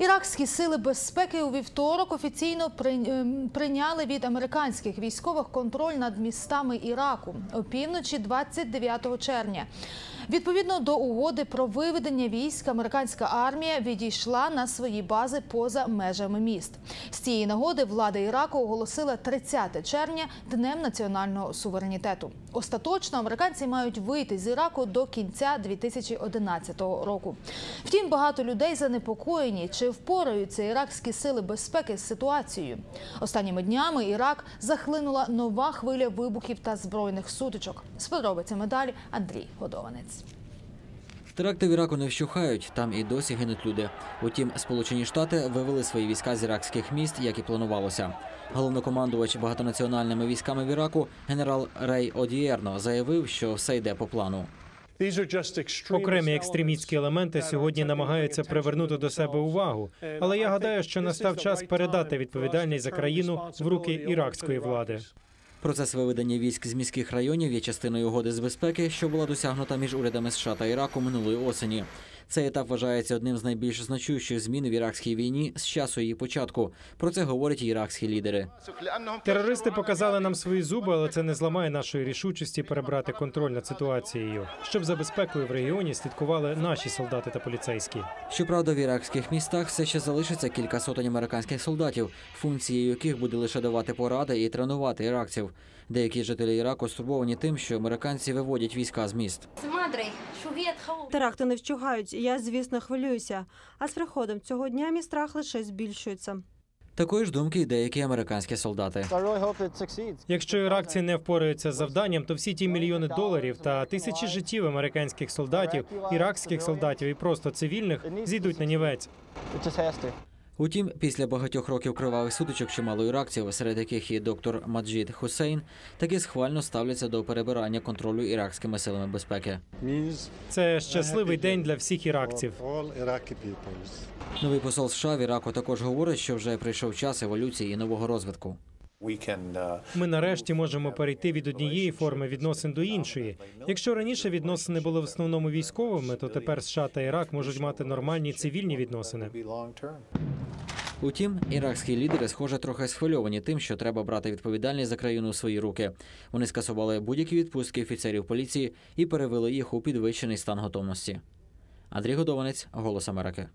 Іракські сили безпеки у вівторок офіційно ем, прийняли від американських військових контроль над містами Іраку опівночі 29 червня. Відповідно до угоди про виведення військ, американська армія відійшла на свої бази поза межами міст. З цієї нагоди влада Іраку оголосила 30 червня днем національного суверенітету. Остаточно американці мають вийти з Іраку до кінця 2011 року. Втім, багато людей занепокоєні, чи впораються іракські сили безпеки з ситуацією. Останніми днями Ірак захлинула нова хвиля вибухів та збройних сутичок. З подробицями далі Андрій Годованець. Теракти в Іраку не вщухають, там і досі гинуть люди. Утім, Сполучені Штати вивели свої війська з іракських міст, як і планувалося. Головнокомандувач багатонаціональними військами в Іраку генерал Рей Одієрно заявив, що все йде по плану. Окремі екстремістські елементи сьогодні намагаються привернути до себе увагу, але я гадаю, що настав час передати відповідальність за країну в руки іракської влади. Процес виведення військ з міських районів є частиною угоди з безпеки, що була досягнута між урядами США та Іраку минулої осені. Цей етап вважається одним з найбільш значущих змін в іракській війні з часу її початку. Про це говорять іракські лідери. Терористи показали нам свої зуби, але це не зламає нашої рішучості перебрати контроль над ситуацією, щоб за безпекою в регіоні слідкували наші солдати та поліцейські. Щоправда, в іракських містах все ще залишиться кілька сотень американських солдатів, функцією яких буде лише давати поради і тренувати іракців. Деякі жителі Іраку стурбовані тим, що американці виводять війська з міст. Теракти не вчугають. Я, звісно, хвилююся. А з приходом цього дня мій страх лише збільшується. Такої ж думки й деякі американські солдати. Якщо іракці не впораються з завданням, то всі ті мільйони доларів та тисячі життів американських солдатів, іракських солдатів і просто цивільних зійдуть на нівець. Утім, після багатьох років кривавих сутичок чимало іракців, серед яких є доктор Маджід Хусейн, таки схвально ставляться до перебирання контролю іракськими силами безпеки. Це щасливий день для всіх іракців. Новий посол США в Іраку також говорить, що вже прийшов час еволюції і нового розвитку. Ми нарешті можемо перейти від однієї форми відносин до іншої. Якщо раніше відносини були в основному військовими, то тепер США та Ірак можуть мати нормальні цивільні відносини. Утім, іракські лідери, схоже, трохи схвильовані тим, що треба брати відповідальність за країну у свої руки. Вони скасували будь-які відпустки офіцерів поліції і перевели їх у підвищений стан готовності. Андрій Годованець, Голос Америки.